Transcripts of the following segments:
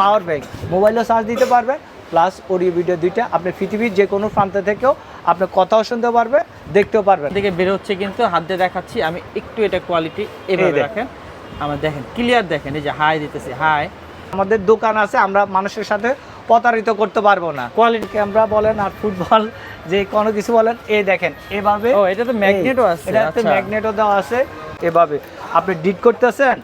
পাওয়ার bank. মোবাইলও charge দিতে পারবে প্লাস অডিও ভিডিও দুইটা আপনি পৃথিবীর যে কোনো প্রান্ত থেকেও আপনি কথাও শুনতে পারবে দেখতেও পারবেন। দিকে বের হচ্ছে কিন্তু হাত দিয়ে দেখাচ্ছি আমি একটু এটা কোয়ালিটি এভাবে দেখ। রাখেন। আমার দেখেন ক্লিয়ার দেখেন এই যে হাই দিতেছি হাই আমাদের দোকান আছে আমরা মানুষের সাথে প্রতারিত করতে পারব না। কোয়ালিটি ক্যামেরা বলেন আর ফুটবল যে কোনো কিছু বলেন এই দেখেন এভাবে ও এটা তো ম্যাগনেটও আছে এটাতে আচ্ছা। ম্যাগনেটও দেওয়া আছে এভাবে। আপনি ডিট করতেছেন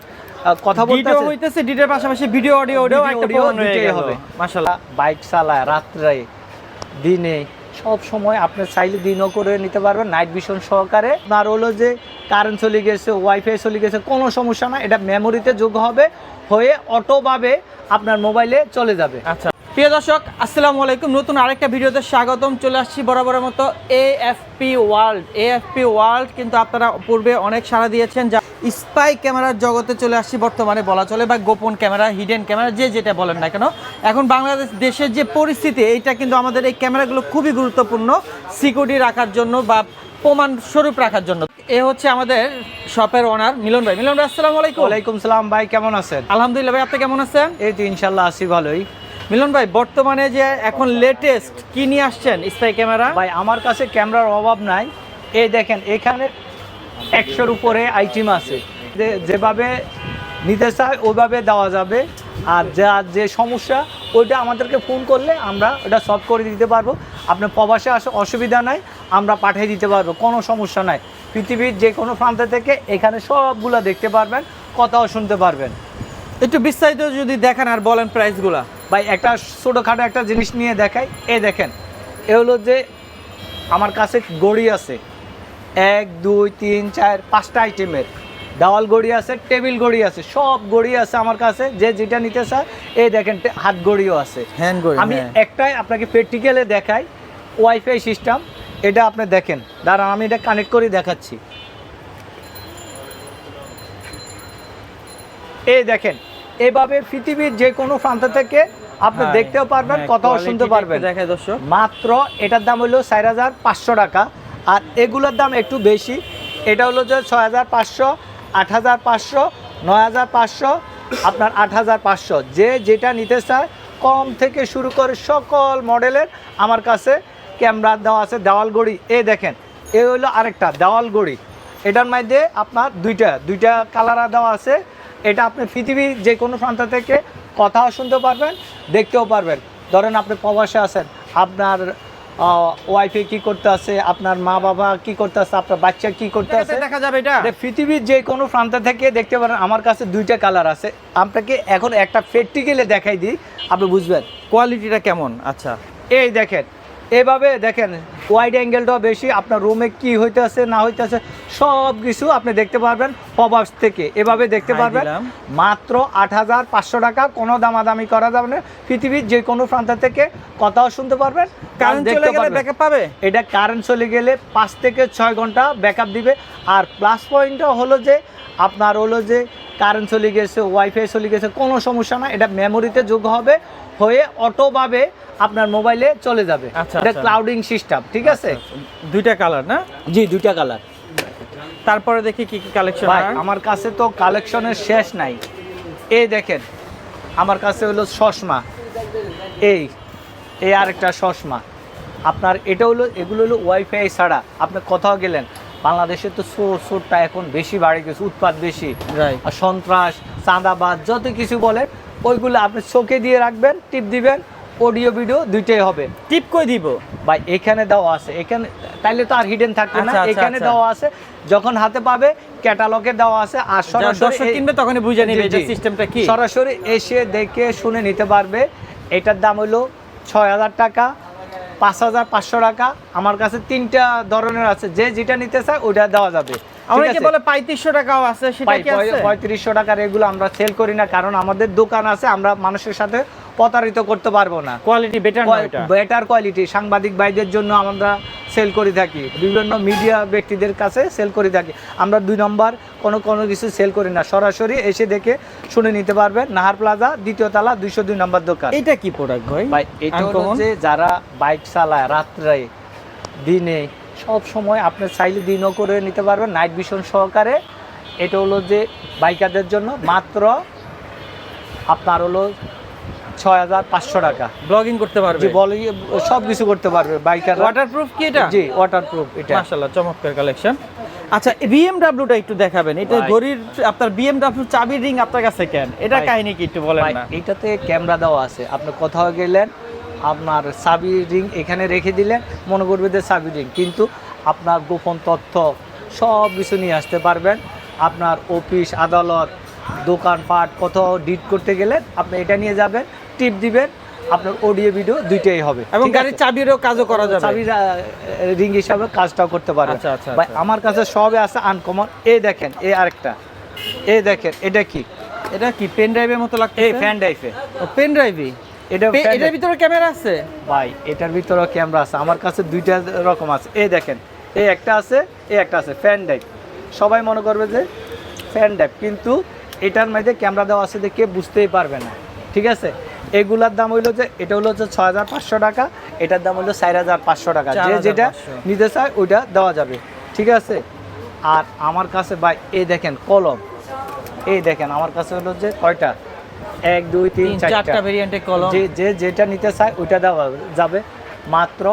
কথা ভিডিও হইতেছে ডিটের পাশাপাশি ভিডিও অডিও Video, একটা প্রমাণ হয়ে হবে। মাশাআল্লাহ বাইক চালায় রাত্রে দিনে সব সময় আপনি চাইলে দিনও করে নিতে পারবেন নাইট ভিশন সহকারে। আর হলো যে কারেন্ট চলে গেছে ওয়াইফাই চলে গেছে কোনো সমস্যা না এটা মেমোরিতে যোগ হবে হয়ে অটোভাবে আপনার মোবাইলে চলে যাবে। আচ্ছা প্রিয় দর্শক আসসালামু আলাইকুম। নতুন আরেকটা ভিডিওতে স্বাগতম। চলে আসছি বরাবরের মতো এএফপি ওয়ার্ল্ড এএফপি ওয়ার্ল্ড কিন্তু আপনারা পূর্বে অনেক সাড়া দিয়েছেন স্পাই ক্যামেরার জগতে চলে আসছি বর্তমানে বলা চলে বা গোপন ক্যামেরা হিডেন ক্যামেরা যে যেটা বলেন না কেন। এখন বাংলাদেশ দেশের যে পরিস্থিতি এইটা কিন্তু আমাদের এই ক্যামেরাগুলো খুবই গুরুত্বপূর্ণ সিকিউরিটি রাখার জন্য বা প্রমাণ স্বরূপ রাখার জন্য। এ হচ্ছে আমাদের শপের ওনার মিলন ভাই। মিলন ভাই আসসালামু আলাইকুম। ওয়ালাইকুম সালাম ভাই কেমন আছেন? আলহামদুলিল্লাহ ভাই আপনি কেমন আছেন? এই তো ইনশাল্লাহ আছি ভালোই। মিলন ভাই বর্তমানে যে এখন লেটেস্ট কি নিয়ে আসছেন স্পাই ক্যামেরা? ভাই আমার কাছে ক্যামেরার অভাব নাই। এই দেখেন এখানে একশোর উপরে আইটেম আছে। যে- যেভাবে নিতে চায় ওইভাবে দেওয়া যাবে। আর যা যে সমস্যা ওইটা আমাদেরকে ফোন করলে আমরা ওটা সলভ করে দিতে পারব। আপনার প্রবাসে আসে অসুবিধা নাই আমরা পাঠিয়ে দিতে পারব কোনো সমস্যা নাই। পৃথিবীর যে কোনো প্রান্ত থেকে এখানে সবগুলো দেখতে পারবেন কথাও শুনতে পারবেন। একটু বিস্তারিত যদি দেখেন আর বলেন প্রাইসগুলা ভাই একটা ছোটোখাটো একটা জিনিস নিয়ে দেখাই। এ দেখেন এ হলো যে আমার কাছে গড়ি আছে। এক দুই তিন চার পাঁচটা আইটেমের। দেওয়াল গড়ি আছে টেবিল গড়ি আছে সব গড়ি আছে আমার কাছে যে যেটা নিতে চায় এই দেখেন হাত গড়িও আছে। আমি একটাই আপনাকে প্র্যাকটিক্যালে দেখাই ওয়াইফাই সিস্টেম এটা আপনি দেখেন। দাঁড়ান আমি এটা কানেক্ট করে দেখাচ্ছি। এই দেখেন এভাবে পৃথিবীর যে কোনো প্রান্ত থেকে আপনি হ্যাঁ, দেখতেও পারবেন কথাও শুনতে পারবেন। দেখে দর্শক। মাত্র এটার দাম হলো চার হাজার পাঁচশো টাকা। আর এগুলোর দাম একটু বেশি। এটা হলো যে ছয় হাজার পাঁচশো আট হাজার পাঁচশো নয় হাজার পাঁচশো, আপনার আট হাজার পাঁচশো। যে যেটা নিতে চায়, কম থেকে শুরু করে সকল মডেলের আমার কাছে ক্যামেরা দেওয়া আছে দেওয়াল গড়ি এ দেখেন, এ হলো আরেকটা দেওয়াল গড়ি এটার মধ্যে আপনার দুইটা দুইটা কালার দেওয়া আছে। এটা আপনি পৃথিবীর যে কোনো প্রান্ত থেকে কথাও শুনতে পারবেন, দেখতেও পারবেন। ধরেন আপনি প্রবাসে আছেন, আপনার ওয়াইফে কি করতে আছে আপনার মা বাবা কি করতে আছে আপনার বাচ্চা কি করতে আছে? দেখা যাবে এটা। পৃথিবীর যে কোনো প্রান্ত থেকে দেখতে পারেন আমার কাছে দুইটা কালার আছে। আপনাকে এখন একটা প্র্যাকটিক্যালে দেখাই দিই আপনি বুঝবেন। কোয়ালিটিটা কেমন? আচ্ছা এই দেখেন এভাবে দেখেন ওয়াইড অ্যাঙ্গেলটাও বেশি আপনার রুমে কি হইতেছে না হইতেছে সব কিছু আপনি দেখতে পারবেন পবাস থেকে। এভাবে দেখতে পারবেন মাত্র আট হাজার পাঁচশো টাকা কোনো দামাদামি করা যাবে না। পৃথিবীর যে কোনো প্রান্ত থেকে কথাও শুনতে পারবেন। কারেন্ট চলে গেলে ব্যাকআপ পাবে। এটা কারেন্ট চলে গেলে পাঁচ থেকে ছয় ঘণ্টা ব্যাকআপ দিবে। আর প্লাস পয়েন্টটা হলো যে আপনার হলো যে কারেন্ট চলে গেছে ওয়াইফাই চলে গেছে কোনো সমস্যা না এটা মেমোরিতে যোগ হবে। হয়ে অটোভাবে আপনার মোবাইলে চলে যাবে। আচ্ছা, এটা আচ্ছা। ক্লাউডিং সিস্টেম ঠিক আছে? দুইটা কালার না? জি দুইটা কালার তারপরে দেখি কি কি কালেকশন ভাই আমার কাছে তো কালেকশনের শেষ নাই। এই দেখেন আমার কাছে হলো চশমা। এই এই আরেকটা চশমা। আপনার এটা হলো এগুলো হলো ওয়াইফাই ছাড়া। আপনি কোথাও গেলেন বাংলাদেশে তো চোর চোরটা এখন বেশি বাড়ে গেছে উৎপাদ বেশি। আর সন্ত্রাস চাঁদাবাদ যত কিছু বলেন ওইগুলো আপনি চোখে দিয়ে রাখবেন টিপ দিবেন অডিও ভিডিও দুইটাই হবে। টিপ কই দিব? ভাই এখানে দেওয়া আছে। এখানে তাইলে তো আর হিডেন থাকবে না। আচ্ছা, আচ্ছা, এখানে আচ্ছা। দেওয়া আছে যখন হাতে পাবে ক্যাটালগে দেওয়া আছে। আর সরাসরি কিনবে তখনই বুঝে নিবে জি। সিস্টেমটা কি। সরাসরি এসে দেখে শুনে নিতে পারবে। এটার দাম হলো ছয় হাজার টাকা পাঁচ হাজার পাঁচশো টাকা। আমার কাছে তিনটা ধরনের আছে। যে যেটা নিতে চায় ওটা দেওয়া যাবে। অনেকে বলে পঁয়ত্রিশশো টাকাও আছে সেটা কি আছে? পঁয়- পঁয়ত্রিশশো টাকার এগুলো আমরা সেল করি না কারণ আমাদের দোকান আছে আমরা মানুষের সাথে প্রতারিত করতে পারব না। কোয়ালিটি বেটার না এটা বেটার কোয়ালিটি সাংবাদিক ভাইদের জন্য আমরা সেল করে থাকি বিভিন্ন মিডিয়া ব্যক্তিদের কাছে সেল করে থাকি। আমরা দুই নম্বর কোনো কোনো কিছু সেল করি না সরাসরি এসে দেখে শুনে নিতে পারবেন নাহার প্লাজা দ্বিতীয় তালা দুইশো দুই নম্বর দোকান। এটা কি প্রোডাক্ট ভাই? ভাই এটা? যে যারা বাইক চালায় রাত্রে দিনে সব সময় আপনি চাইলে দিনও করে নিতে পারবেন নাইট ভিশন সহকারে। এটা হলো যে বাইকারদের জন্য মাত্র আপনার হলো ছয় হাজার পাঁচশো টাকা। ব্লগিং করতে পারবে? জি বলে সব কিছু করতে পারবে বাইকার ওয়াটারপ্রুফ কি এটা? জি ওয়াটারপ্রুফ এটা। মাশাআল্লাহ চমৎকার কালেকশন আচ্ছা বিএমডব্লিউটা একটু দেখাবেন। এটা। গড়ির আপনার বিএমডব্লিউ চাবির রিং আপনার কাছে কেন? এটা। কাহিনী কি একটু বলেন না। এটাতে ক্যামেরা দেওয়া আছে। আপনি কোথাও গেলেন আপনার সাবি রিং এখানে রেখে দিলেন মনে করবে যে সাবি রিং কিন্তু আপনার গোপন তথ্য সব কিছু নিয়ে আসতে পারবেন। আপনার অফিস আদালত দোকানপাট কোথাও ডিট করতে গেলেন আপনি এটা নিয়ে যাবেন টিপ দিবেন আপনার অডিও ভিডিও দুইটাই হবে। এবং গাড়ির চাবিরও কাজও করা যাবে। চাবির রিং হিসাবে কাজটাও করতে পারবেন। আচ্ছা, আচ্ছা, ভাই, আচ্ছা। আমার কাছে সবে আছে আনকমন এ দেখেন এ আরেকটা। এ দেখেন এটা কি? এটা কি? পেন ড্রাইভের মতো লাগছে এই ফ্যান ড্রাইভে ও পেন ড্রাইভই এটা এটার ভিতরে ক্যামেরা আছে? ভাই এটার ভিতরে ক্যামেরা আছে। আমার কাছে দুইটা রকম আছে। এই দেখেন এই একটা আছে এই একটা আছে ফ্যান ড্রাইভ সবাই মনে করবে যে ফ্যান ড্রাইভ কিন্তু এটার মধ্যে ক্যামেরা দেওয়া আছে দেখে বুঝতেই পারবে না। ঠিক আছে? এগুলার দাম হইল যে এটা হলো যে ছয় হাজার পাঁচশো টাকা এটার দাম হলো চার হাজার পাঁচশো টাকা। যে যেটা নিতে চায় ওইটা দেওয়া যাবে। ঠিক আছে? আর আমার কাছে ভাই এই দেখেন কলম। এই দেখেন আমার কাছে হলো যে কয়টা? এক দুই তিন চারটা। কলম। যে যে যেটা নিতে চায় ওইটা দেওয়া যাবে। মাত্র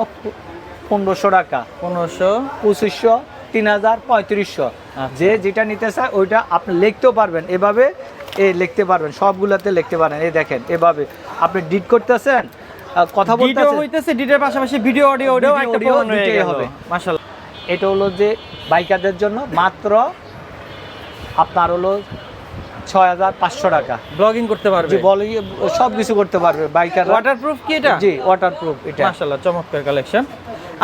পনেরোশো টাকা। পনেরোশো। পঁচিশশো তিন হাজার পঁয়ত্রিশশো। আচ্ছা। যে যেটা নিতে চায় ওইটা আপনি লিখতেও পারবেন। এভাবে এ লিখতে পারবেন। সবগুলোতে লিখতে পারেন। এই দেখেন এভাবে। আপনি ডিট করতেছেন কথা হইতেছে ডিটের পাশাপাশি ভিডিও অডিও অডিও একটা হয়ে হবে। মাশাআল্লাহ। এটা হলো যে বাইকারদের জন্য। মাত্র আপনার হলো ছয় হাজার পাঁচশো টাকা। ব্লগিং করতে পারবে? যে সব কিছু করতে পারবে বাইকার ওয়াটারপ্রুফ কি এটা? জি ওয়াটারপ্রুফ এটা। মাশাআল্লাহ চমৎকার কালেকশন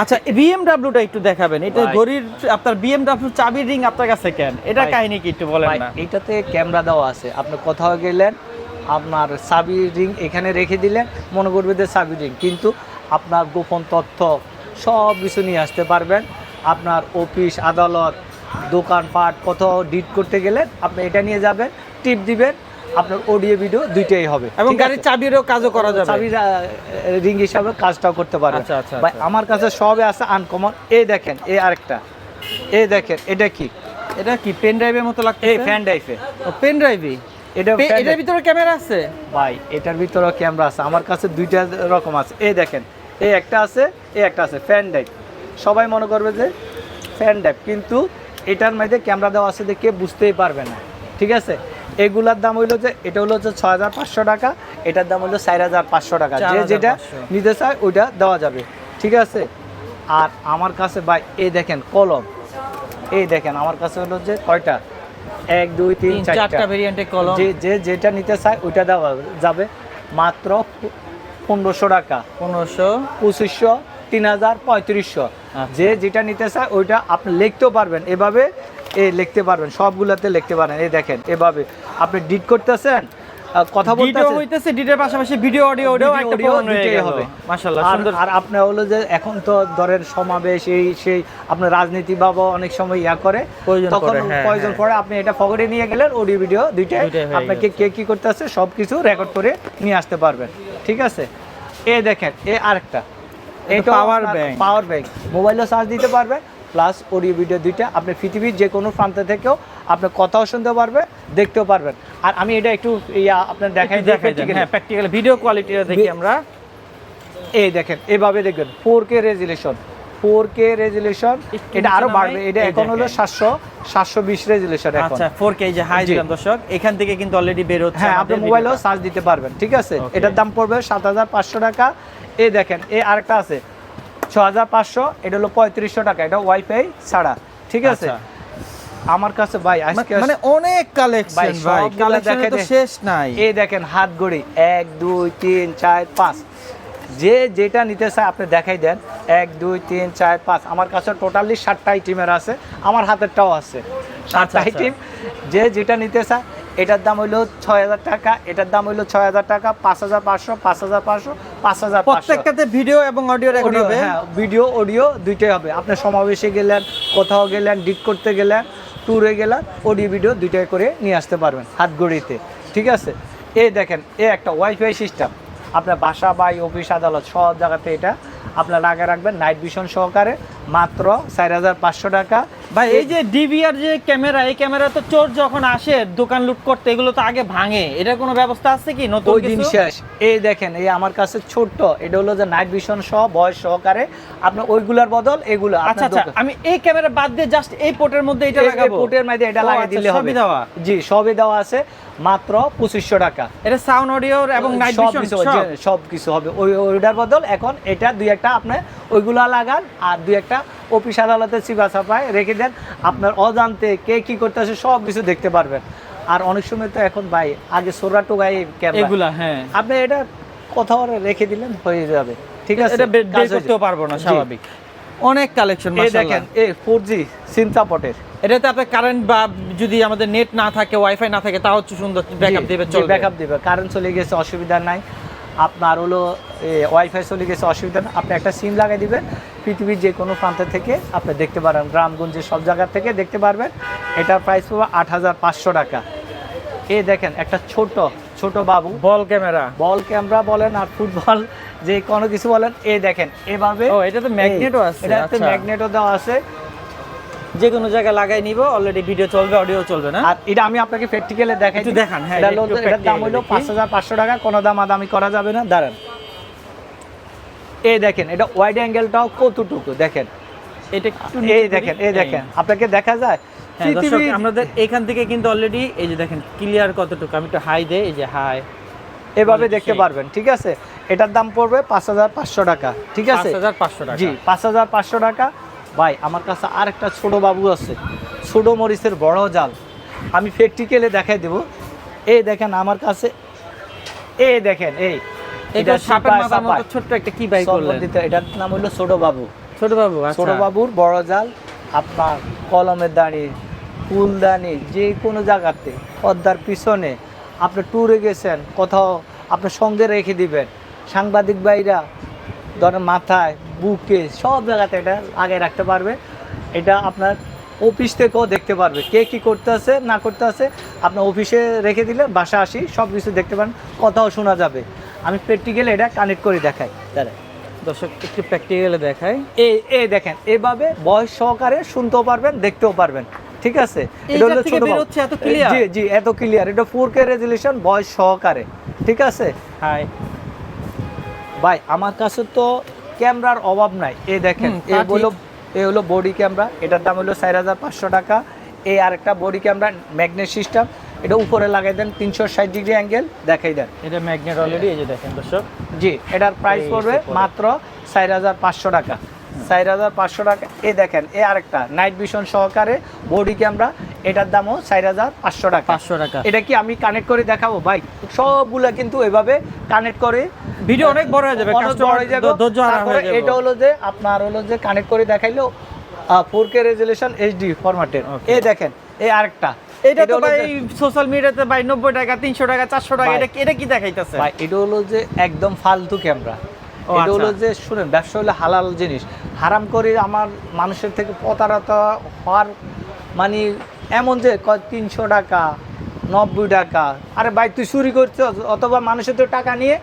আচ্ছা বিএমডব্লিউটা একটু দেখাবেন। এটা। গড়ির আপনার বিএমডব্লিউ চাবির রিং আপনার কাছে কেন? এটা। কাহিনী কি একটু বলেন না। এটাতে ক্যামেরা দেওয়া আছে। আপনি কোথাও গেলেন আপনার সাবি রিং এখানে রেখে দিলেন মনে করবে যে সাবি রিং কিন্তু আপনার গোপন তথ্য সব কিছু নিয়ে আসতে পারবেন। আপনার অফিস আদালত দোকানপাট কোথাও ডিট করতে গেলেন আপনি এটা নিয়ে যাবেন। টিপ দিবেন আপনার অডিও ভিডিও দুইটাই হবে এবং গাড়ির চাবিরও কাজও করা যাবে। চাবির রিং হিসাবে কাজটাও করতে পারবে আচ্ছা, আচ্ছা, ভাই আচ্ছা। আমার কাছে সবে আছে আনকমন এই দেখেন এ আরেকটা। এই দেখেন এটা কি? এটা কি পেন ড্রাইভের মতো লাগছে এই ফ্যান ড্রাইভে পেন ড্রাইভই এটা এটার ভিতরে ক্যামেরা আছে? ভাই এটার ভিতরে ক্যামেরা আছে। আমার কাছে দুইটা রকম আছে। এই দেখেন এই একটা আছে এই একটা আছে ফ্যান ড্রাইভ সবাই মনে করবে যে ফ্যান ড্রাইভ কিন্তু এটার মধ্যে ক্যামেরা দেওয়া আছে দেখে বুঝতেই পারবে না। ঠিক আছে? এগুলার দাম হইল যে এটা হলো যে ছয় হাজার পাঁচশো টাকা এটার দাম হলো চার হাজার পাঁচশো টাকা। যে যেটা নিতে চায় ওইটা দেওয়া যাবে। ঠিক আছে? আর আমার কাছে ভাই এই দেখেন কলম। এই দেখেন আমার কাছে হলো যে কয়টা? এক দুই তিন চারটা। ভেরিয়েন্টের কলম। যে যে যেটা নিতে চায় ওইটা দেওয়া যাবে। মাত্র পনেরোশো টাকা। পনেরোশো। পঁচিশশো তিন হাজার পঁয়ত্রিশশো। আচ্ছা। যে যেটা নিতে চায় ওইটা আপনি লিখতেও পারবেন। এভাবে এ লিখতে পারবেন সবগুলোতে লিখতে পারেন। এই দেখেন এভাবে। আপনি ডিট করতেছেন কথা ভিডিও হইতেছে ডিটের পাশাপাশি ভিডিও অডিও অডিও একটা audio হয়ে হবে। মাশাআল্লাহ সুন্দর। আর আপনি হলো যে এখন তো ধরেন সমাবেশ এই সেই আপনার রাজনীতি বাবা অনেক সময় ইয়া করে তখন হ্যাঁ, প্রয়োজন হ্যাঁ। পড়ে আপনি এটা পকেটে নিয়ে গেলেন অডিও ভিডিও দুইটাই দুইটাই আপনাকে কে কি করতে আছে সব কিছু রেকর্ড করে নিয়ে আসতে পারবেন। ঠিক আছে? এ দেখেন এ আরেকটা। এটা পাওয়ার ব্যাংক পাওয়ার ব্যাংক মোবাইলও চার্জ দিতে পারবে প্লাস অডিও ভিডিও দুইটা আপনি পৃথিবীর যে কোনো প্রান্ত থেকেও আপনি কথাও শুনতে পারবে দেখতেও পারবেন। আর আমি এটা একটু ইয়া আপনার দেখাই হ্যাঁ প্র্যাকটিক্যাল ভিডিও কোয়ালিটিটা দেখি আমরা। এই দেখেন এভাবে দেখবেন four K resolution four K resolution এটা আরও বাড়বে এটা এখন হলো সাতশো সাতশো বিশ রেজুলেশন আচ্ছা 4K যে হাই দিলাম দর্শক এখান থেকে কিন্তু অলরেডি বের হচ্ছে হ্যাঁ আপনি মোবাইলেও। চার্জ দিতে পারবেন ঠিক আছে? এটার দাম পড়বে সাত হাজার পাঁচশো টাকা। এই দেখেন এই আরেকটা আছে ছ হাজার পাঁচশো এটা হলো পঁয়ত্রিশশো টাকা এটা ওয়াইফাই ছাড়া। ঠিক আছে? আচ্ছা। আমার কাছে ভাই আজকে মানে অনেক কালেকশন ভাই, কালেকশন তো শেষ নাই। এই দেখেন হাত ঘড়ি এক দুই তিন চার পাঁচ। যে যেটা নিতে চায় আপনি দেখাই দেন। এক দুই তিন চার পাঁচ। আমার কাছে টোটালি সাতটা আইটেমের আছে আমার হাতেরটাও আছে। সাতটা আচ্ছা। আইটেম যে যেটা নিতে চায় এটার দাম হইল ছয় হাজার টাকা এটার দাম হইল ছয় হাজার টাকা পাঁচ হাজার পাঁচশো পাঁচ হাজার পাঁচশো পাঁচ হাজার প্রত্যেকটাতে ভিডিও এবং অডিও রেকর্ড হবে? হ্যাঁ ভিডিও অডিও দুইটাই হবে। আপনি সমাবেশে গেলেন কোথাও গেলেন ডিট করতে গেলেন ট্যুরে গেলেন অডিও ভিডিও দুইটাই করে নিয়ে আসতে পারবেন হাত গড়িতে ঠিক আছে? এই দেখেন এ একটা ওয়াইফাই সিস্টেম আপনার বাসা বা অফিস আদালত সব জায়গাতে এটা আপনার আগে রাখবেন নাইট ভিশন সহকারে মাত্র চার হাজার পাঁচশো টাকা। ভাই এই যে ডিভিআর যে ক্যামেরা এই ক্যামেরা তো চোর যখন আসে দোকান লুট করতে এগুলো তো আগে ভাঙে। এটার কোনো ব্যবস্থা আছে কি? নতুন ওই দিন শেষ। এই দেখেন এই আমার কাছে ছোট্ট এটা হলো যে নাইট ভিশন সহ বয়স সহকারে আপনার ওইগুলার বদল এগুলো আচ্ছা আচ্ছা আমি এই ক্যামেরা বাদ দিয়ে জাস্ট এই পোর্টের মধ্যে এটা লাগাবো? পোর্টের মধ্যে এটা লাগিয়ে আচ্ছা, দিলে হবে। জি সবই দেওয়া আছে। মাত্র পঁচিশশো টাকা। এটা সাউন্ড অডিও এবং সব কিছু সব? কিছু হবে। ওই ওইটার বদল এখন এটা দুই একটা আপনি ওইগুলা লাগান আর দুই একটা অফিস আদালতে চিবা চাপায় রেখে দেন। আপনার অজান্তে কে কি করতেছে সব কিছু দেখতে পারবেন। আর অনেক সময় তো এখন ভাই আগে সোরা ক্যামেরা এগুলা হ্যাঁ। আপনি এটা কোথাও রেখে দিলেন হয়ে যাবে। ঠিক আছে? এটা বের করতেও পারব না স্বাভাবিক। অনেক কালেকশন এই দেখেন এই ফোর জি সিম সাপোর্টের এটাতে আপনার কারেন্ট বা যদি আমাদের নেট না থাকে ওয়াইফাই না থাকে তাও হচ্ছে সুন্দর ব্যাকআপ দিবে চলবে। ব্যাকআপ দিবে। কারেন্ট চলে গেছে অসুবিধা নাই। আপনার হলো ওয়াইফাই চলে গেছে অসুবিধা না আপনি একটা সিম লাগাই দিবেন পৃথিবীর যে কোনো প্রান্ত থেকে আপনি দেখতে পারেন গ্রামগঞ্জে সব জায়গা থেকে দেখতে পারবেন। এটার প্রাইস পাবো আট হাজার পাঁচশো টাকা। এ দেখেন একটা ছোট ছোট বাবু। বল ক্যামেরা। বল ক্যামেরা বলেন আর ফুটবল যে কোনো কিছু বলেন এই দেখেন এভাবে ও, এটাতে ম্যাগনেটও আছে, এটাতে আচ্ছা। ম্যাগনেটও দেওয়া আছে। যে কোনো জায়গায় লাগাই নিব অলরেডি ভিডিও চলবে অডিও চলবে না? আর এটা আমি আপনাকে প্র্যাকটিক্যালে দেখাই একটু দেখান, হ্যাঁ, এটা দাম হলো দেখি। পাঁচ হাজার পাঁচশো টাকা কোনো দামাদামি করা যাবে না দাঁড়ান। এই দেখেন এটা ওয়াইড অ্যাঙ্গেলটাও কতটুকু দেখেন। এটা একটু এই দেখেন এই দেখেন আপনাকে দেখা যায়? হ্যাঁ, দর্শক, আমাদের এখান থেকে কিন্তু অলরেডি এই যে দেখেন ক্লিয়ার কতটুকু আমি একটু হাই দেই এই যে হাই এভাবে দেখতে পারবেন ঠিক আছে? এটার দাম পড়বে পাঁচ হাজার পাঁচশো টাকা ঠিক আছে? জি পাঁচ হাজার পাঁচশো টাকা। ভাই আমার কাছে আরেকটা ছোট বাবু আছে ছোট মরিচের বড় জাল। আমি প্র্যাকটিক্যালে দেখাই দেব। এই দেখেন আমার কাছে এই দেখেন এই। এটা। ছোট্ট একটা কি বাই করলেন? এটার নাম হলো ছোট বাবু। ছোট বাবু ছোট আচ্ছা বাবুর বড় জাল। আপনার কলমের দাঁড়ি, ফুলদানি, যে কোনো জায়গাতে, পদ্মার পিছনে আপনি ট্যুরে গেছেন, কোথাও আপনার সঙ্গে রেখে দিবেন। সাংবাদিক ভাইরা ধরেন মাথায়, বুকে, সব জায়গাতে এটা আগে রাখতে পারবে। এটা আপনার অফিস থেকেও দেখতে পারবে, কে কি করতে আছে, না করতে আছে। আপনার অফিসে রেখে দিলে বাসা আসি সব কিছু দেখতে পারেন, কথাও শোনা যাবে। আমি প্র্যাকটিক্যালি এটা কানেক্ট করে দেখাই। দাঁড়ায় দর্শক একটু প্র্যাকটিক্যালে দেখাই। এই এই দেখেন এভাবে বয়স সহকারে শুনতেও পারবেন দেখতেও পারবেন ঠিক আছে? এটা হলো ছোট এত clear? জি জি এত ক্লিয়ার এটা ফোর কে রেজুলেশন বয়স সহকারে ঠিক আছে? হাই ভাই আমার কাছে তো ক্যামেরার অভাব নাই। এই দেখেন তা হলো এই হলো বডি ক্যামেরা এটার দাম হলো চার হাজার পাঁচশো টাকা। এই আরেকটা বডি ক্যামেরা ম্যাগনেট সিস্টেম এটা উপরে লাগাই দেন তিনশো ষাট ডিগ্রি অ্যাঙ্গেল দেখাই দেন। এটা ম্যাগনেট অলরেডি এই যে দেখেন দর্শক। জি এটার প্রাইস পড়বে মাত্র চার হাজার পাঁচশো টাকা। চার হাজার পাঁচশো টাকা এ দেখেন এ আরেকটা নাইট ভিশন সহকারে বডি ক্যামেরা এটার দামও চার হাজার পাঁচশো টাকা। পাঁচশো টাকা। এটা কি আমি কানেক্ট করে দেখাবো? ভাই সবগুলা কিন্তু এভাবে কানেক্ট করে ভিডিও অনেক বড় হয়ে যাবে বড় হয়ে যাবে। তারপরে এটা হলো যে আপনার হলো যে কানেক্ট করে দেখাইলো ফোর কে রেজুলেশন এইচডি ফরম্যাটের. এই দেখেন এই আরেকটা এটা তো ভাই সোশ্যাল মিডিয়াতে ভাই নব্বই টাকা তিনশো টাকা চারশো টাকা এটা এটা কি দেখাইতেছে? ভাই এটা হলো যে একদম ফালতু ক্যামেরা এটা হলো আচ্ছা। যে শুনেন ব্যবসা হলো হালাল জিনিস। হারাম করে আমার মানুষের থেকে প্রতারত হওয়ার মানে এমন যে তিনশো টাকা নব্বই টাকা। আরে ভাই তুই চুরি করছস অথবা মানুষের তো টাকা নিয়ে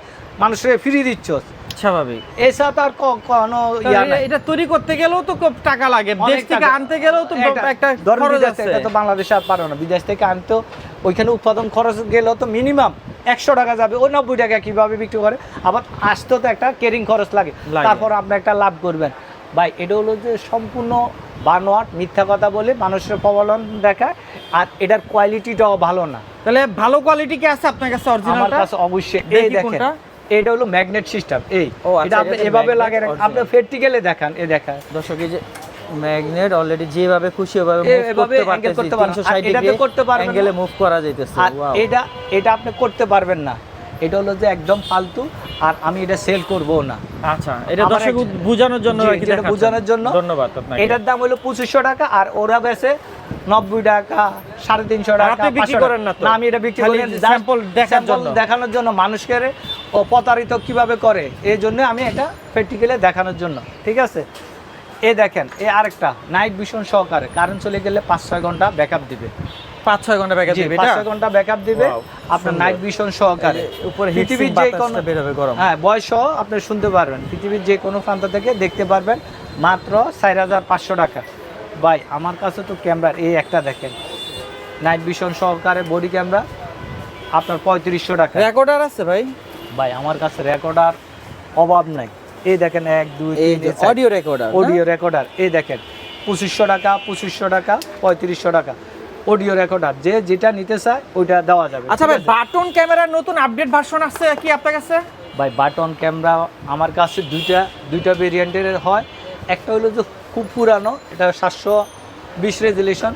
মানুষের ফিরিয়ে দিচ্ছস। স্বাভাবিক। এসব তো আর কোনো ইয়া এটা- নাই। এটা তৈরি করতে গেলেও তো খুব টাকা লাগে। দেশ থেকে আনতে গেলেও তো একটা খরচ আছে। থেকে তো বাংলাদেশে আর পারো না। বিদেশ থেকে আনতো ওইখানে উৎপাদন খরচ গেলেও তো মিনিমাম একশো টাকা যাবে। ওই নব্বই টাকা কীভাবে বিক্রি করে? আবার আসতেও তো একটা কেরিং খরচ লাগে। তারপর আপনি একটা লাভ করবেন। ভাই এটা হলো যে সম্পূর্ণ বানোয়াট মিথ্যা কথা বলে মানুষের প্রবলন দেখায়। আর এটার কোয়ালিটিটাও ভালো না। তাহলে ভালো কোয়ালিটি কি আছে আপনার কাছে আমার কাছে অবশ্যই এই দেখেন? এটা হলো ম্যাগনেট সিস্টেম এই ও, আচ্ছা, এটা আপনি এভাবে লাগিয়ে লাগে original। আপনি ফেটিক্যালে দেখান এ দেখা দর্শক এই যে ম্যাগনেট অলরেডি যেভাবে খুশি ওভাবে মুভ করতে পারবেন। 360 আর এটাতে করতে পারবেন। অ্যাঙ্গেলে মুভ করা যাইতেছে এটা এটা আপনি করতে পারবেন না এটা হলো যে একদম ফালতু আর আমি এটা সেল করব না। আচ্ছা এটা দর্শক বোঝানোর জন্য জি, আর কি যেটা দেখাচ্ছেন। বোঝানোর জন্য। ধন্যবাদ আপনাকে। এটার দাম হলো পঁচিশশো টাকা আর ওরা বেছে নব্বই টাকা সাড়ে তিনশো টাকা বিক্রি করেন না আমি এটা বিক্রি করি না, দেখার জন্য। দেখানোর জন্য মানুষকে ও প্রতারিত কীভাবে করে? এই জন্য আমি এটা প্র্যাকটিক্যালি দেখানোর জন্য ঠিক আছে? এ দেখেন এ আরেকটা নাইট ভিশন সহকারে কারেন্ট চলে গেলে পাঁচ ছয় ঘণ্টা ব্যাকআপ দিবে। পাঁচ ছয় ঘণ্টা ব্যাগে জি, দিবে পাঁচ এটা? ছয় ঘণ্টা ব্যাকআপ দিবে। আপনার নাইট ভিশন সহকারে উপরে পৃথিবীর যে কোনো বের হবে গরম। হ্যাঁ বয়স সহ আপনি শুনতে পারবেন। পৃথিবীর যে কোনো প্রান্ত থেকে দেখতে পারবেন মাত্র চার হাজার পাঁচশো টাকা। ভাই আমার কাছে তো ক্যামেরার এই একটা দেখেন। নাইট ভিশন সহকারে বডি ক্যামেরা আপনার পঁয়ত্রিশশো টাকা। রেকর্ডার আছে ভাই? ভাই আমার কাছে রেকর্ডার অভাব নাই। এই দেখেন এক দুই। অডিও রেকর্ডার অডিও রেকর্ডার এই দেখেন। পঁচিশশো টাকা পঁচিশশো টাকা পঁয়ত্রিশশো টাকা। Audio recorder. যে যেটা নিতে চায় ওইটা দেওয়া যাবে। আচ্ছা ভাই বাটন ক্যামেরার নতুন আপডেট ভার্সন আসছে কি আপনার কাছে? ভাই বাটন ক্যামেরা আমার কাছে দুইটা দুইটা ভেরিয়েন্টের হয়। একটা হলো যে খুব পুরানো এটা সাতশো বিশ রেজুলেশন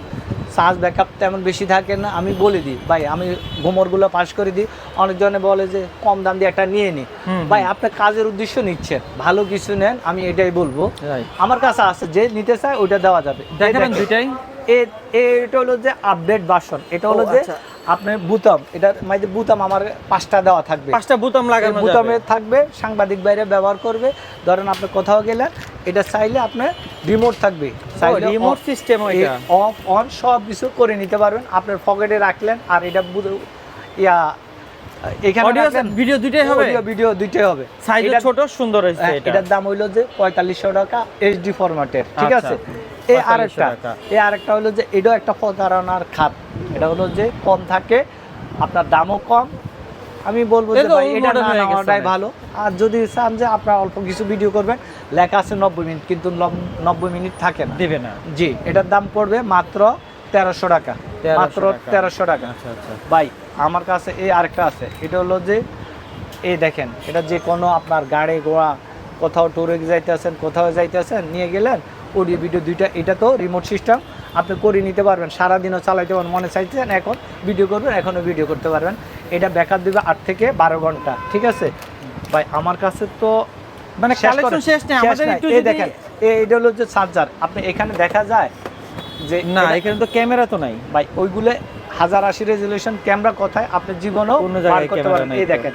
চার্জ ব্যাকআপ তেমন বেশি থাকে না আমি বলে দিই। ভাই আমি গোমরগুলো পাস করে দিই। অনেকজনে বলে যে কম দাম দিয়ে একটা নিয়ে নিই ভাই আপনার কাজের উদ্দেশ্য নিচ্ছেন ভালো কিছু নেন আমি এটাই বলব. আমার কাছে আছে যে নিতে চায় ওইটা দেওয়া যাবে। দেখেন, দুইটাই? এটা হলো যে আপডেট ভার্সন এটা হলো যে আচ্ছা। আপনার বুতাম। এটা মানে বুতাম আমার পাঁচটা দেওয়া থাকবে। পাঁচটা বুতাম লাগানো বুতামে থাকবে সাংবাদিক বাইরে ব্যবহার করবে। ধরেন আপনি কোথাও গেলেন এটা চাইলে আপনার রিমোট থাকবে। রিমোট সিস্টেম অফ অন সব কিছু করে নিতে পারবেন। আপনার পকেটে রাখলেন আর এটা ইয়া এখানে অডিও ভিডিও দুইটাই হবে? অডিও ভিডিও দুইটাই হবে। সাইজ ছোট সুন্দর হয়েছে হ্যাঁ, এটার দাম হইল যে পঁয়তাল্লিশশো টাকা এইচডি ফরম্যাটের ঠিক আচ্ছা, আছে? এই 4500 আরেকটা। এই আরেকটা হলো যে এটাও একটা প্রতারণার খাত। এটা হলো যে কম থাকে আপনার দামও কম। আমি বলব যে ভাই এটা না নেওয়াটাই ভালো। আর যদি চান যে আপনার অল্প কিছু ভিডিও করবেন লেখা আছে নব্বই মিনিট কিন্তু নব্বই মিনিট থাকে না। দিবে না। জি এটার দাম পড়বে মাত্র তেরোশো টাকা। মাত্র তেরোশো টাকা। আচ্ছা আচ্ছা। ভাই আমার কাছে এই আরেকটা আছে। এটা হলো যে এই দেখেন এটা যে কোনো আপনার গাড়ি ঘোড়া কোথাও ট্যুরে যাইতেছেন কোথাও যাইতেছেন নিয়ে গেলেন অডিও ভিডিও দুইটা এটা তো রিমোট সিস্টেম আপনি করে নিতে পারবেন সারাদিনও চালাইতে পারবেন মনে চাইছেন এখন ভিডিও করবেন এখনও ভিডিও করতে পারবেন। এটা ব্যাকআপ দেবে আট থেকে বারো ঘণ্টা ঠিক আছে? ভাই আমার কাছে তো মানে কালেকশন শেষ নেই আমাদের একটু এই দেখেন এটা হলো যে চার্জার আপনি এখানে দেখা যায় যে না এখানে তো ক্যামেরা তো নাই। ভাই ওইগুলো হাজার আশি রেজুলেশন ক্যামেরা কোথায়? আপনি জীবনেও অন্য জায়গায় করতে পারেন এই দেখেন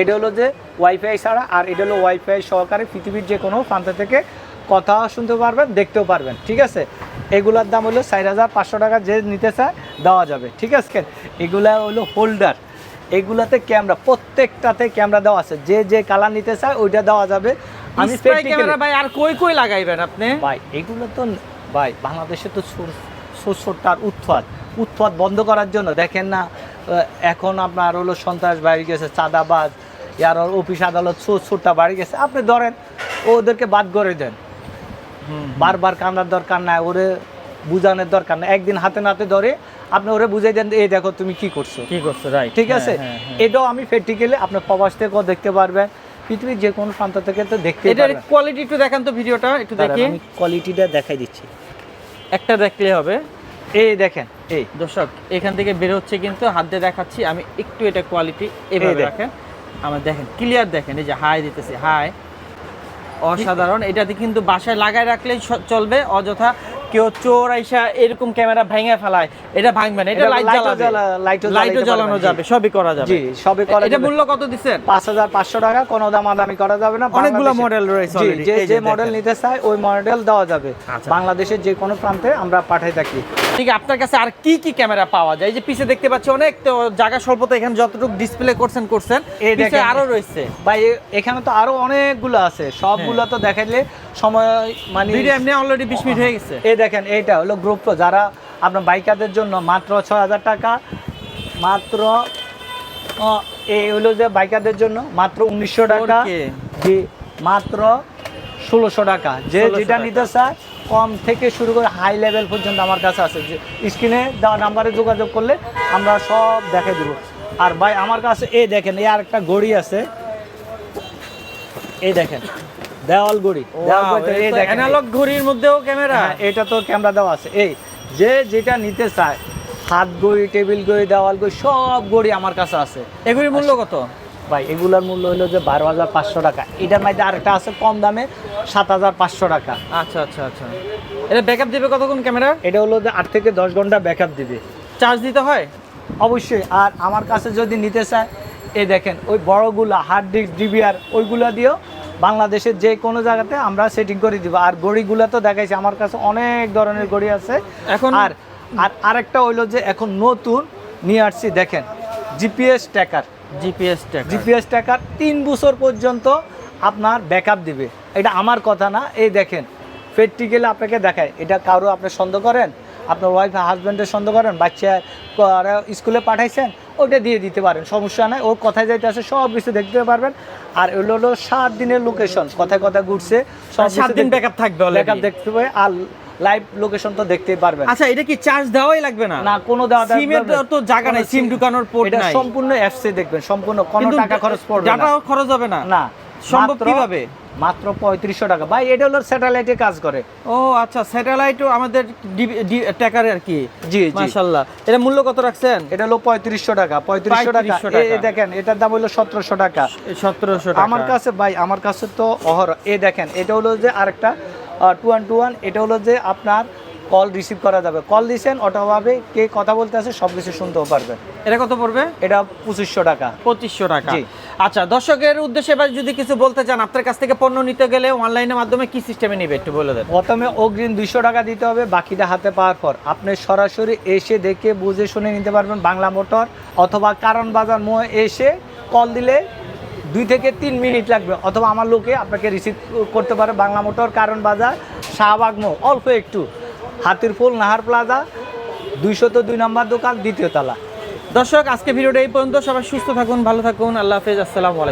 এটা হলো যে ওয়াইফাই ছাড়া আর এটা হলো ওয়াইফাই সহকারে পৃথিবীর যে কোনো প্রান্ত থেকে কথা শুনতে পারবেন দেখতেও পারবেন ঠিক আছে? এগুলোর দাম হলো চার হাজার পাঁচশো টাকা যে নিতে চায় দেওয়া যাবে ঠিক আছে? এগুলা হলো হোল্ডার এগুলাতে ক্যামেরা প্রত্যেকটাতে ক্যামেরা দেওয়া আছে। যে যে কালার নিতে চায় ওইটা দেওয়া যাবে। আমি ক্যামেরা ভাই আর কই কই লাগাইবেন আপনি? ভাই এগুলো তো ভাই বাংলাদেশে তো শস্যটার উৎপাদ উৎপাদ বন্ধ করার জন্য দেখেন না এখন আপনার হলো সন্ত্রাস বাড়ি গেছে চাঁদাবাজ ইয়ার অফিস আদালত ছোটটা বাড়ি গেছে। আপনি ধরেন ওদেরকে বাদ করে দেন। বারবার কান্দার দরকার নাই ওরে বুঝানোর দরকার নাই। একদিন হাতে নাতে ধরে আপনি ওরে বুঝাই দেন এই দেখো তুমি কি করছ? কি করছে রাইট ঠিক আছে? এটাও আমি প্র্যাকটিক্যালি আপনার প্রবাস থেকেও দেখতে পারবেন। পৃথিবীর যে কোনো প্রান্ত থেকে তো দেখতে এটার কোয়ালিটি একটু দেখান তো ভিডিওটা একটু দেখি। আমি কোয়ালিটিটা দেখাই দিচ্ছি। একটা দেখলে হবে। এই দেখেন এই। দর্শক এখান থেকে বের হচ্ছে কিন্তু হাত দিয়ে দেখাচ্ছি আমি একটু এটা কোয়ালিটি এভাবে দেখ। রাখেন। আমার দেখেন ক্লিয়ার দেখেন এই যে হাই দিতেছি হাই। অসাধারণ। এটাতে কিন্তু বাসায় লাগায় রাখলেই চলবে অযথা কেউ চোর আইসা এরকম ক্যামেরা ভেঙে ফেলায় এটা ভাঙবে না এটা লাইট জ্বালা- লাইটও জ্বালানো যাবে সবই করা যাবে। জি সবে করা এটা মূল্য কত দিচ্ছেন? পাঁচ হাজার পাঁচশো টাকা কোনো দামাদামি করা যাবে না। অনেকগুলো model রয়েছে জি, যে যে মডেল নিতে চায় ওই মডেল দেওয়া যাবে। আচ্ছা। বাংলাদেশের যে কোনো প্রান্তে আমরা পাঠাই থাকি। ঠিক আছে, আপনার কাছে আর কি কি ক্যামেরা পাওয়া যায়? এই যে পিছে দেখতে পাচ্ছি অনেক তো জায়গা স্বল্পতা এখানে যতটুকু ডিসপ্লে করছেন করছেন এই দেখেন। আরও রয়েছে। ভাই এখানে তো আরও অনেকগুলো আছে। সবগুলো তো দেখাইলে সময় মানে ভিডিও এমনি অলরেডি বিশ মিনিট হয়ে গেছে। এই দেখেন এইটা হলো গ্রুপ প্রো যারা আপনার বাইকারদের জন্য মাত্র ছয় হাজার টাকা মাত্র এই হলো যে বাইকারদের জন্য মাত্র উনিশশো টাকা 4K জি মাত্র ষোলোশো টাকা। যে যেটা নিতে চায় কম থেকে শুরু করে হাই লেভেল পর্যন্ত আমার কাছে আছে। যে স্ক্রিনে দেওয়া নাম্বারে যোগাযোগ করলে আমরা সব দেখে দেবো। আর ভাই আমার কাছে এই দেখেন এই আরেকটা ঘড়ি আছে। এই দেখেন দেওয়াল ঘড়ি। অ্যানালগ ঘড়ির মধ্যেও ক্যামেরা এটা তো ক্যামেরা দেওয়া আছে। এই যে যেটা নিতে চায় হাত ঘড়ি টেবিল ঘড়ি দেওয়াল ঘড়ি সব ঘড়ি আমার কাছে আছে। এগুলির মূল্য কত? ভাই এগুলোর মূল্য হলো যে বারো হাজার পাঁচশো টাকা। এটার মধ্যে আরেকটা আছে কম দামে সাত হাজার পাঁচশো টাকা। আচ্ছা আচ্ছা আচ্ছা। এটা ব্যাকআপ দিবে কতক্ষণ ক্যামেরা এটা হলো যে আট থেকে দশ ঘণ্টা ব্যাকআপ দিবে। চার্জ দিতে হয়? অবশ্যই। আর আমার কাছে যদি নিতে চায় এই দেখেন ওই বড়গুলা হার্ড ডিস্ক ডিবিআর ওইগুলা দিয়েও বাংলাদেশের যে কোনো জায়গাতে আমরা সেটিং করে দিব। আর গড়িগুলো তো দেখাইছি আমার কাছে অনেক ধরনের ঘড়ি আছে। এখন- আর আর আরেকটা হইল যে এখন নতুন নিয়ে আসছি দেখেন GPS tracker GPS GPS tracker তিন বছর পর্যন্ত আপনার ব্যাকআপ দিবে। এটা আমার কথা না এই দেখেন প্র্যাকটিক্যালি আপনাকে দেখায়। এটা কারও আপনি সন্দেহ করেন? আপনার ওয়াইফ হাজব্যান্ডের সন্দেহ করেন? বাচ্চা স্কুলে পাঠাইছেন ওটা দিয়ে দিতে পারেন সমস্যা নাই। ওর কথায় যাইতে আছে সব কিছু দেখতে পারবেন। আর এগুলো হলো সাত দিনের লোকেশন কথায় কথায় ঘুরছে সাত দিন backup থাকবে ব্যাকআপ দেখতে পাবে আর লাইভ লোকেশন তো দেখতেই পারবেন। আচ্ছা এটা কি চার্জ দেওয়াই লাগবে না? না কোনো দেওয়া সিমের তো জায়গা নাই সিম ঢুকানোর পোর্ট এটা সম্পূর্ণ অ্যাপসে দেখবেন সম্পূর্ণ কোনো টাকা খরচ পড়বে না। খরচ হবে না? না সম্ভব কীভাবে? মাত্র পঁয়ত্রিশশো টাকা। ভাই এটা হলো স্যাটেলাইটে কাজ করে। ও আচ্ছা স্যাটেলাইটও আমাদের ট্যাকারে আর কি? জি মাসাল্লাহ এটা মূল্য কত রাখছেন? এটা হলো পঁয়ত্রিশশো টাকা। পঁয়ত্রিশশো টাকা। 3500 এ- এ টাকা। দেখেন এটার দাম হলো সতেরোশো টাকা। সতেরোশো টাকা। আমার কাছে ভাই আমার কাছে তো অহর এ দেখেন এটা হলো যে আরেকটা টু ওয়ান টু ওয়ান এটা হলো যে আপনার কল রিসিভ করা যাবে। কল দিছেন অটোভাবে কে কথা বলতে আছে সব কিছু শুনতেও পারবেন এটা কত পড়বে? এটা পঁচিশশো টাকা। পঁচিশশো টাকা। আচ্ছা দর্শকের উদ্দেশ্যে এবার যদি কিছু বলতে চান আপনার কাছ থেকে পণ্য নিতে গেলে অনলাইনের মাধ্যমে কি সিস্টেমে নিবে একটু বলে দেন। প্রথমে অগ্রিম দুইশো টাকা দিতে হবে বাকিটা হাতে পাওয়ার পর। আপনি সরাসরি এসে দেখে বুঝে শুনে নিতে পারবেন বাংলা মোটর অথবা কারণ বাজার মোড় এসে কল দিলে দুই থেকে তিন মিনিট লাগবে। অথবা আমার লোকে আপনাকে রিসিভ করতে পারে বাংলা মোটর কারণ বাজার শাহবাগ মোড় অল্প একটু। হাতির ফুল নাহার প্লাজা দুইশত দুই নম্বর দোকান, দ্বিতীয় তালা। দর্শক, আজকে ভিডিওটা এই পর্যন্ত। সবাই সুস্থ থাকুন, ভালো থাকুন। আল্লাহ হাফেজ, আসসালামু আলাইকুম।